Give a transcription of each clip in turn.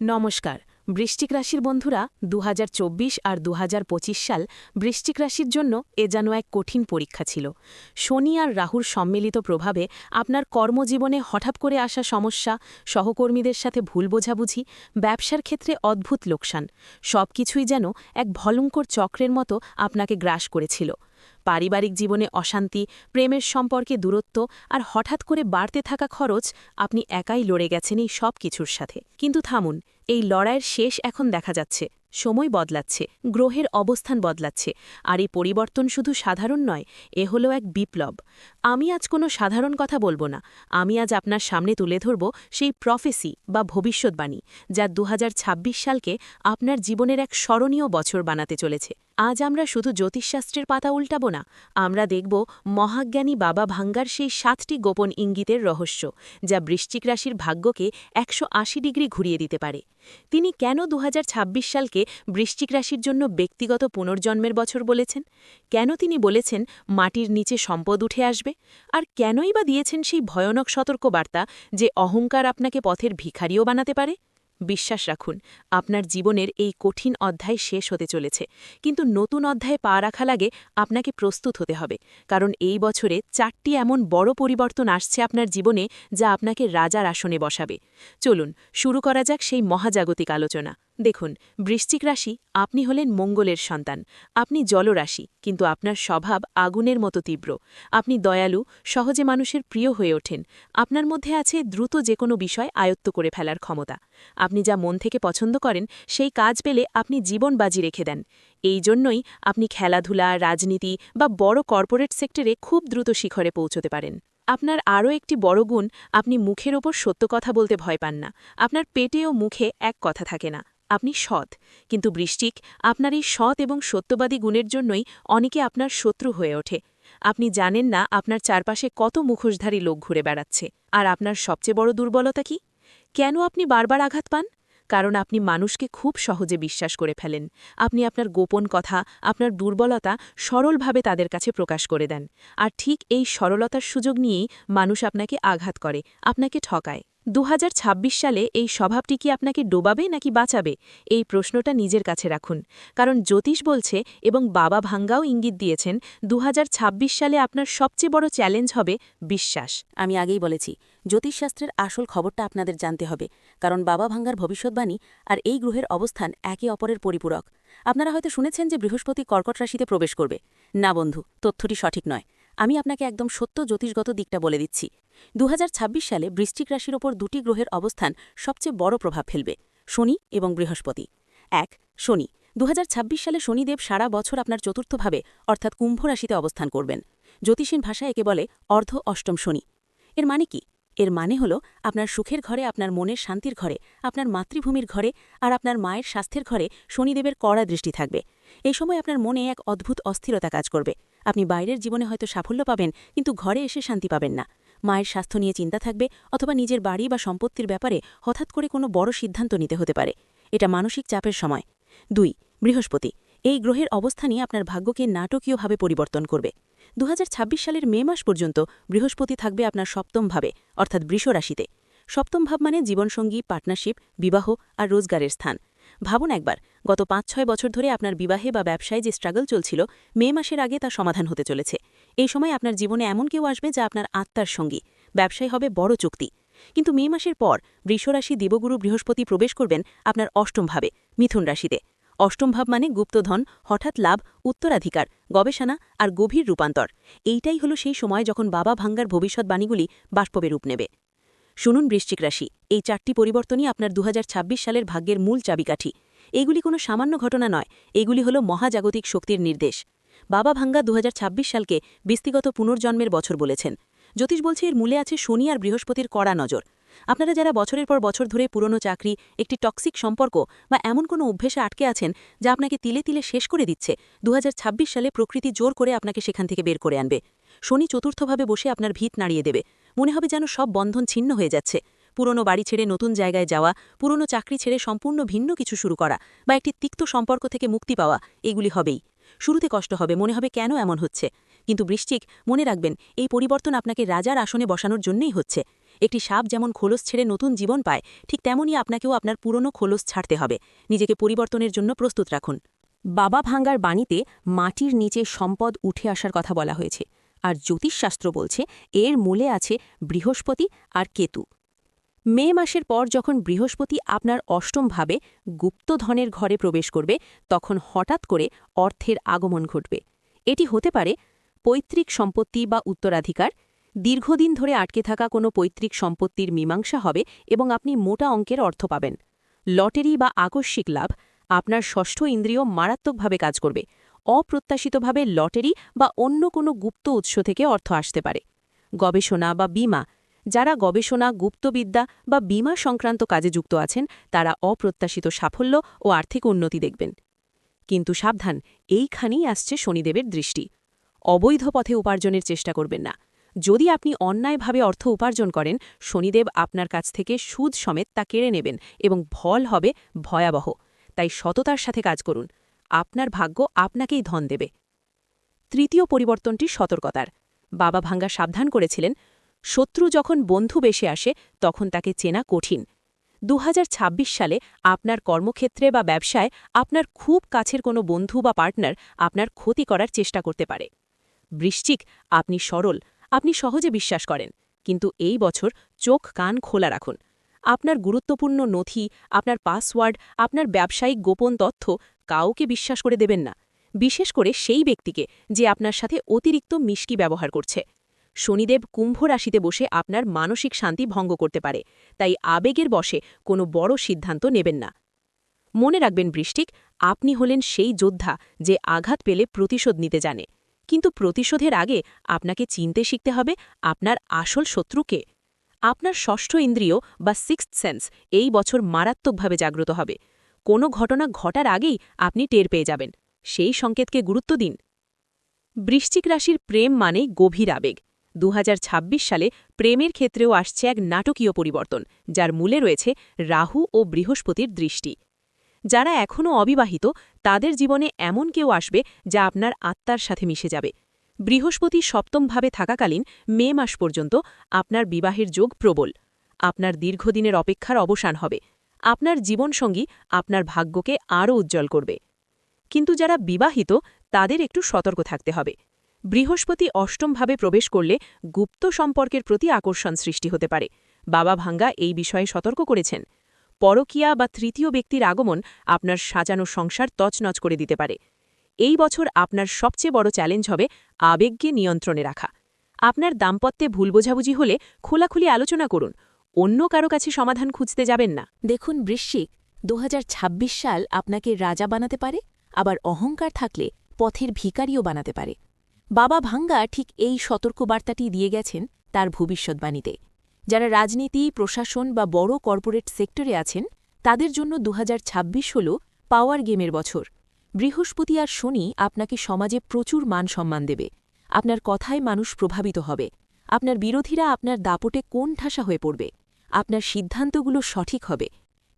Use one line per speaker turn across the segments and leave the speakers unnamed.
নমস্কার। বৃশ্চিক রাশির বন্ধুরা দু হাজার চব্বিশ আর দু হাজার পঁচিশ সাল বৃষ্টিক রাশির জন্য এ যেন এক কঠিন পরীক্ষা ছিল। শনি আর রাহুর সম্মিলিত প্রভাবে আপনার কর্মজীবনে হঠাৎ করে আসা সমস্যা, সহকর্মীদের সাথে ভুল বোঝাবুঝি, ব্যবসার ক্ষেত্রে অদ্ভুত লোকসান সব কিছুই যেন এক ভলঙ্কর চক্রের মতো আপনাকে গ্রাস করেছিল। পারিবারিক জীবনে অশান্তি, প্রেমের সম্পর্কে দূরত্ব আর হঠাৎ করে বাড়তে থাকা খরচ আপনি একাই লড়ে গেছেন এই সব কিছুর সাথে। কিন্তু থামুন, এই লড়াইয়ের শেষ এখন দেখা যাচ্ছে। সময় বদলাচ্ছে, গ্রহের অবস্থান বদলাচ্ছে, আর এই পরিবর্তন শুধু সাধারণ নয়, এ হলো এক বিপ্লব। আমি আজ কোনো সাধারণ কথা বলব না, আমি আজ আপনার সামনে তুলে ধরব সেই প্রফেসি বা ভবিষ্যৎবাণী, যা দু হাজার ছাব্বিশ সালকে আপনার জীবনের এক স্মরণীয় বছর বানাতে চলেছে। আজ আমরা শুধু জ্যোতিষশাস্ত্রের পাতা উল্টাব না, আমরা দেখব মহাজ্ঞানী বাবা ভাঙ্গার সেই সাতটি গোপন ইঙ্গিতের রহস্য, যা বৃশ্চিক রাশির ভাগ্যকে একশো আশি ডিগ্রি ঘুরিয়ে দিতে পারে। তিনি কেন দু হাজার ছাব্বিশ সালকে বৃশ্চিক রাশির জন্য ব্যক্তিগত পুনর্জন্মের বছর বলেছেন? কেন তিনি বলেছেন মাটির নিচে সম্পদ উঠে আসবে? আর কেনই বা দিয়েছেন সেই ভয়ানক সতর্কবার্তা যে অহংকার আপনাকে পথের ভিখারিও বানাতে পারে? বিশ্বাস রাখুন, আপনার জীবনের এই কঠিন অধ্যায় শেষ হতে চলেছে, কিন্তু নতুন অধ্যায়ে পা রাখা লাগে আপনাকে প্রস্তুত হতে হবে, কারণ এই বছরে চারটি এমন বড় পরিবর্তন আসছে আপনার জীবনে যা আপনাকে রাজার আসনে বসাবে। চলুন, শুরু করা যাক সেই মহাজাগতিক আলোচনা। দেখুন, বৃশ্চিক রাশি আপনি হলেন মঙ্গলের সন্তান। আপনি জলরাশি, কিন্তু আপনার স্বভাব আগুনের মতো তীব্র। আপনি দয়ালু, সহজে মানুষের প্রিয় হয়ে ওঠেন। আপনার মধ্যে আছে দ্রুত যে কোনো বিষয় আয়ত্ত করে ফেলার ক্ষমতা। আপনি যা মন থেকে পছন্দ করেন, সেই কাজ পেলে আপনি জীবন বাজি রেখে দেন। এই জন্যই আপনি খেলাধুলা, রাজনীতি বা বড় কর্পোরেট সেক্টরে খুব দ্রুত শিখরে পৌঁছতে পারেন। আপনার আরও একটি বড় গুণ, আপনি মুখের ওপর সত্য কথা বলতে ভয় পান না। আপনার পেটে ও মুখে এক কথা থাকে না। আপনি সৎ। কিন্তু বৃষ্টিক আপনার এই সৎ এবং সত্যবাদী গুণের জন্যই অনেকে আপনার শত্রু হয়ে ওঠে। আপনি জানেন না আপনার চারপাশে কত মুখোশধারী লোক ঘুরে বেড়াচ্ছে। আর আপনার সবচেয়ে বড় দুর্বলতা কি? কেন আপনি বারবার আঘাত পান? কারণ আপনি মানুষকে খুব সহজে বিশ্বাস করে ফেলেন। আপনি আপনার গোপন কথা, আপনার দুর্বলতা সরলভাবে তাদের কাছে প্রকাশ করে দেন। আর ঠিক এই সরলতার সুযোগ নিয়েই মানুষ আপনাকে আঘাত করে, আপনাকে ঠকায়। দু হাজার ছাব্বিশ সালে এই স্বভাবটি কি আপনাকে ডোবাবে নাকি বাঁচাবে? এই প্রশ্নটা নিজের কাছে রাখুন। কারণ জ্যোতিষ বলছে এবং বাবা ভাঙ্গাও ইঙ্গিত দিয়েছেন দু হাজার ছাব্বিশ সালে আপনার সবচেয়ে বড় চ্যালেঞ্জ হবে বিশ্বাস।
আমি আগেই বলেছি, জ্যোতিষশাস্ত্রের আসল খবরটা আপনাদের জানতে হবে, কারণ বাবা ভাঙ্গার ভবিষ্যৎবাণী আর এই গ্রহের অবস্থান একে অপরের পরিপূরক। আপনারা হয়তো শুনেছেন যে বৃহস্পতি কর্কট রাশিতে প্রবেশ করবে। না বন্ধু, তথ্যটি সঠিক নয়। আমি আপনাকে একদম সত্য জ্যোতিষগত দিকটা বলে দিচ্ছি। দু হাজার ছাব্বিশ সালে বৃশ্চিক রাশির ওপর দুটি গ্রহের অবস্থান সবচেয়ে বড় প্রভাব ফেলবে, শনি এবং বৃহস্পতি। এক, শনি। দুহাজার ছাব্বিশ সালে শনিদেব সারা বছর আপনার চতুর্থভাবে, অর্থাৎ কুম্ভ রাশিতে অবস্থান করবেন। জ্যোতিষীন ভাষায় একে বলে অর্ধ অষ্টম শনি। এর মানে কি? এর মানে হল আপনার সুখের ঘরে, আপনার মনের শান্তির ঘরে, আপনার মাতৃভূমির ঘরে আর আপনার মায়ের স্বাস্থ্যের ঘরে শনিদেবের কড়া দৃষ্টি থাকবে। এই সময় আপনার মনে এক অদ্ভুত অস্থিরতা কাজ করবে। আপনি বাইরের জীবনে হয়তো সাফল্য পাবেন, কিন্তু ঘরে এসে শান্তি পাবেন না। মায়ের স্বাস্থ্য নিয়ে চিন্তা থাকবে, অথবা নিজের বাড়ি বা সম্পত্তির ব্যাপারে হঠাৎ করে কোনো বড় সিদ্ধান্ত নিতে হতে পারে। এটা মানসিক চাপের সময়। দুই, বৃহস্পতি। এই গ্রহের অবস্থানই আপনার ভাগ্যকে নাটকীয়ভাবে পরিবর্তন করবে। দু হাজার ছাব্বিশ সালের মে মাস পর্যন্ত বৃহস্পতি থাকবে আপনার সপ্তম ভাবে, অর্থাৎ বৃষ রাশিতে সপ্তম ভাব মানে জীবনসঙ্গী, পার্টনারশিপ, বিবাহ আর রোজগারের স্থান। ভাবুন একবার, গত পাঁচ ছয় বছর ধরে আপনার বিবাহে বা ব্যবসায় যে স্ট্রাগল চলছিল, মে মাসের আগে তা সমাধান হতে চলেছে। এই সময় আপনার জীবনে এমন কেউ আসবে যা আপনার আত্মার সঙ্গী, ব্যবসায় হবে বড় চুক্তি। কিন্তু মে মাসের পর বৃষরাশি দেবগুরু বৃহস্পতি প্রবেশ করবেন আপনার অষ্টম ভাবে, মিথুন রাশিতে। অষ্টম ভাব মানে গুপ্তধন, হঠাৎ লাভ, উত্তরাধিকার, গবেষণা আর গভীর রূপান্তর। এইটাই হলো সেই সময় যখন বাবা ভাঙ্গার ভবিষ্যৎবাণীগুলি বাষ্পবে রূপ নেবে। শুনুন বৃশ্চিক রাশি এই চারটি পরিবর্তনই আপনার দুহাজার ছাব্বিশ সালের ভাগ্যের মূল চাবিকাঠি। এগুলি কোনো সামান্য ঘটনা নয়, এগুলি হল মহাজাগতিক শক্তির নির্দেশ। বাবা ভাঙ্গা দুহাজার ছাব্বিশ সালকে বিস্তিগত পুনর্জন্মের বছর বলেছেন। জ্যোতিষ বলছে এর মূলে আছে শনি আর বৃহস্পতির কড়া নজর। আপনারা যারা বছরের পর বছর ধরে পুরনো চাকরি, একটি টক্সিক সম্পর্ক বা এমন কোনো অভ্যেসে আটকে আছেন যা আপনাকে তিলে তিলে শেষ করে দিচ্ছে দু হাজার ছাব্বিশ সালে প্রকৃতি জোর করে আপনাকে সেখান থেকে বের করে আনবে। শনি চতুর্থভাবে বসে আপনার ভিত নাড়িয়ে দেবে। মনে হবে যেন সব বন্ধন ছিন্ন হয়ে যাচ্ছে। পুরনো বাড়ি ছেড়ে নতুন জায়গায় যাওয়া, পুরনো চাকরি ছেড়ে সম্পূর্ণ ভিন্ন কিছু শুরু করা বা একটি তিক্ত সম্পর্ক থেকে মুক্তি পাওয়া, এগুলি হবেই। শুরুতে কষ্ট হবে, মনে হবে কেন এমন হচ্ছে। কিন্তু বৃশ্চিক, মনে রাখবেন, এই পরিবর্তন আপনাকে রাজার আসনে বসানোর জন্যই হচ্ছে। একটি সাপ যেমন খোলস ছেড়ে নতুন জীবন পায়, ঠিক তেমনই আপনাকেও আপনার পুরনো খোলস ছাড়তে হবে। নিজেকে পরিবর্তনের জন্য প্রস্তুত রাখুন। বাবা ভাঙ্গার বাণীতে মাটির নিচে সম্পদ উঠে আসার কথা বলা হয়েছে। আর জ্যোতিষশাস্ত্র বলছে, এর মূলে আছে বৃহস্পতি আর কেতু। মে মাসের পর যখন বৃহস্পতি আপনার অষ্টমভাবে গুপ্তধনের ঘরে প্রবেশ করবে, তখন হঠাৎ করে অর্থের আগমন ঘটবে। এটি হতে পারে পৈতৃক সম্পত্তি বা উত্তরাধিকার। দীর্ঘদিন ধরে আটকে থাকা কোনো পৈতৃক সম্পত্তির মীমাংসা হবে এবং আপনি মোটা অঙ্কের অর্থ পাবেন। লটারি বা আকস্মিক লাভ আপনার ষষ্ঠ ইন্দ্রিয় মারাত্মকভাবে কাজ করবে। অপ্রত্যাশিতভাবে লটারি বা অন্য কোনো গুপ্ত উৎস থেকে অর্থ আসতে পারে। গবেষণা বা বিমা যারা গবেষণা, গুপ্তবিদ্যা বা বিমা সংক্রান্ত কাজে যুক্ত আছেন, তারা অপ্রত্যাশিত সাফল্য ও আর্থিক উন্নতি দেখবেন। কিন্তু সাবধান, এইখানেই আসছে শনিদেবের দৃষ্টি। অবৈধ পথে উপার্জনের চেষ্টা করবেন না। যদি আপনি অন্যায়ভাবে অর্থ উপার্জন করেন, শনিদেব আপনার কাছ থেকে সুদ সমেত তা কেড়ে নেবেন এবং ভল হবে ভয়াবহ। তাই সততার সাথে কাজ করুন। আপনার ভাগ্য আপনাকেই ধন দেবে। তৃতীয় পরিবর্তনটি সতর্কতার। বাবা ভাঙ্গা সাবধান করেছিলেন শত্রু যখন বন্ধু বেশে আসে, তখন তাকে চেনা কঠিন। দু হাজার ছাব্বিশ সালে আপনার কর্মক্ষেত্রে বা ব্যবসায় আপনার খুব কাছের কোনো বন্ধু বা পার্টনার আপনার ক্ষতি করার চেষ্টা করতে পারে। বৃশ্চিক, আপনি সরল, আপনি সহজে বিশ্বাস করেন, কিন্তু এই বছর চোখ কান খোলা রাখুন। আপনার গুরুত্বপূর্ণ নথি, আপনার পাসওয়ার্ড, আপনার ব্যবসায়িক গোপন তথ্য কাউকে বিশ্বাস করে দেবেন না, বিশেষ করে সেই ব্যক্তিকে যে আপনার সাথে অতিরিক্ত মিষ্টি ব্যবহার করছে। শনিদেব কুম্ভ রাশিতে বসে আপনার মানসিক শান্তি ভঙ্গ করতে পারে, তাই আবেগের বসে কোনো বড় সিদ্ধান্ত নেবেন না। মনে রাখবেন বৃষ্টিক, আপনি হলেন সেই যোদ্ধা যে আঘাত পেলে প্রতিশোধ নিতে জানে। কিন্তু প্রতিশোধের আগে আপনাকে চিনতে শিখতে হবে আপনার আসল শত্রুকে আপনার ষষ্ঠ ইন্দ্রিয় বা সিক্সথ সেন্স এই বছর মারাত্মকভাবে জাগ্রত হবে। কোনো ঘটনা ঘটার আগেই আপনি টের পেয়ে যাবেন। সেই সংকেতকে গুরুত্ব দিন। বৃশ্চিক রাশির প্রেম মানে গভীর আবেগ। দু হাজার ছাব্বিশ সালে প্রেমের ক্ষেত্রেও আসছে এক নাটকীয় পরিবর্তন, যার মূলে রয়েছে রাহু ও বৃহস্পতির দৃষ্টি। যারা এখনও অবিবাহিত, তাদের জীবনে এমন কেউ আসবে যা আপনার আত্মার সাথে মিশে যাবে। বৃহস্পতি সপ্তমভাবে থাকাকালীন মে মাস পর্যন্ত আপনার বিবাহের যোগ প্রবল। আপনার দীর্ঘদিনের অপেক্ষার অবসান হবে। আপনার জীবনসঙ্গী আপনার ভাগ্যকে আরও উজ্জ্বল করবে। কিন্তু যারা বিবাহিত, তাদের একটু সতর্ক থাকতে হবে। বৃহস্পতি অষ্টমভাবে প্রবেশ করলে গুপ্ত সম্পর্কের প্রতি আকর্ষণ সৃষ্টি হতে পারে। বাবা ভাঙ্গা এই বিষয়ে সতর্ক করেছেন। পরকিয়া বা তৃতীয় ব্যক্তির আগমন আপনার সাজানো সংসার তছনছ করে দিতে পারে। এই বছর আপনার সবচেয়ে বড় চ্যালেঞ্জ হবে আবেগকে নিয়ন্ত্রণে রাখা। আপনার দাম্পত্যে ভুল বোঝাবুঝি হলে খোলাখুলি আলোচনা করুন। অন্য কারও কাছে সমাধান খুঁজতে যাবেন না।
দেখুন বৃশ্চিক, দু হাজার ছাব্বিশ সাল আপনাকে রাজা বানাতে পারে, আবার অহংকার থাকলে পথের ভিকারিও বানাতে পারে। বাবা ভাঙ্গা ঠিক এই সতর্কবার্তাটি দিয়ে গেছেন তার ভবিষ্যৎবাণীতে। যারা রাজনীতি, প্রশাসন বা বড় কর্পোরেট সেক্টরে আছেন, তাদের জন্য দু হল পাওয়ার গেমের বছর। বৃহস্পতি আর শনি আপনাকে সমাজে প্রচুর মান সম্মান দেবে। আপনার কথায় মানুষ প্রভাবিত হবে। আপনার বিরোধীরা আপনার দাপটে কোন ঠাসা হয়ে পড়বে? আপনার সিদ্ধান্তগুলো সঠিক হবে।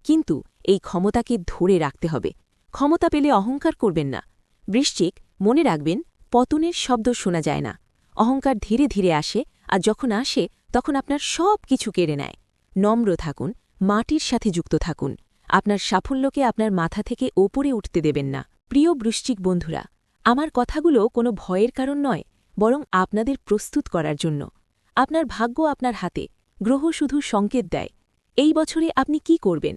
কিন্তু এই ক্ষমতাকে ধরে রাখতে হবে। ক্ষমতা পেলে অহংকার করবেন না। বৃশ্চিক, মনে রাখবেন পতনের শব্দ শোনা যায় না। অহংকার ধীরে ধীরে আসে আর যখন আসে, তখন আপনার সব কিছু কেড়ে নেয়। নম্র থাকুন, মাটির সাথে যুক্ত থাকুন। আপনার সাফল্যকে আপনার মাথা থেকে ওপরে উঠতে দেবেন না। প্রিয় বৃশ্চিক বন্ধুরা, আমার কথাগুলো কোনো ভয়ের কারণ নয়, বরং আপনাদের প্রস্তুত করার জন্য। আপনার ভাগ্য আপনার হাতে, গ্রহ শুধু সংকেত দেয়। এই বছরে আপনি কি করবেন?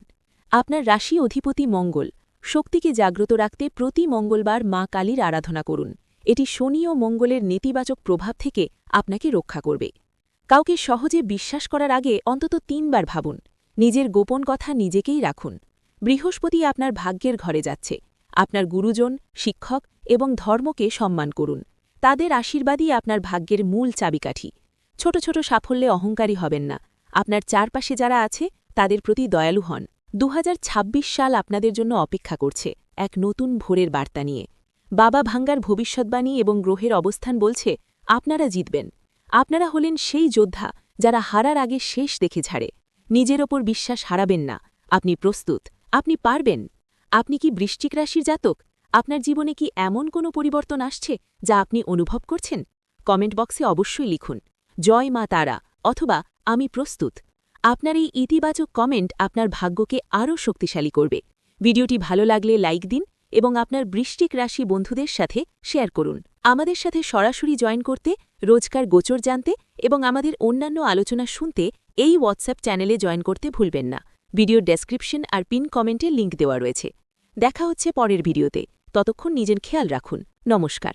আপনার রাশি অধিপতি মঙ্গল, শক্তিকে জাগ্রত রাখতে প্রতি মঙ্গলবার মা কালীর আরাধনা করুন। এটি শনি ও মঙ্গলের নেতিবাচক প্রভাব থেকে আপনাকে রক্ষা করবে। কাউকে সহজে বিশ্বাস করার আগে অন্তত তিনবার ভাবুন। নিজের গোপন কথা নিজেকেই রাখুন। বৃহস্পতি আপনার ভাগ্যের ঘরে যাচ্ছে। আপনার গুরুজন, শিক্ষক এবং ধর্মকে সম্মান করুন। তাদের আশীর্বাদই আপনার ভাগ্যের মূল চাবিকাঠি। ছোট ছোট সাফল্যে অহংকারী হবেন না। আপনার চারপাশে যারা আছে, তাদের প্রতি দয়ালু হন। দু হাজার ছাব্বিশ সাল আপনাদের জন্য অপেক্ষা করছে এক নতুন ভোরের বার্তা নিয়ে। বাবা ভাঙ্গার ভবিষ্যৎবাণী এবং গ্রহের অবস্থান বলছে, আপনারা জিতবেন। আপনারা হলেন সেই যোদ্ধা যারা হারার আগে শেষ দেখে ছাড়ে। নিজের ওপর বিশ্বাস হারাবেন না। আপনি প্রস্তুত। আপনি পারবেন। আপনি কি বৃশ্চিক রাশির জাতক? আপনার জীবনে কি এমন কোনো পরিবর্তন আসছে যা আপনি অনুভব করছেন? কমেন্ট বক্সে অবশ্যই লিখুন, জয় মা তারা অথবা, আমি প্রস্তুত আপনার এই ইতিবাচক কমেন্ট আপনার ভাগ্যকে আরও শক্তিশালী করবে। ভিডিওটি ভালো লাগলে লাইক দিন এবং আপনার বৃষ্টিক রাশি বন্ধুদের সাথে শেয়ার করুন। আমাদের সাথে সরাসরি জয়েন করতে, রোজকার গোচর জানতে এবং আমাদের অন্যান্য আলোচনা শুনতে এই হোয়াটসঅ্যাপ চ্যানেলে জয়েন করতে ভুলবেন না। ভিডিও ডেসক্রিপশন আর পিন কমেন্টে লিঙ্ক দেওয়া রয়েছে। দেখা হচ্ছে পরের ভিডিওতে। ততক্ষণ নিজের খেয়াল রাখুন। নমস্কার।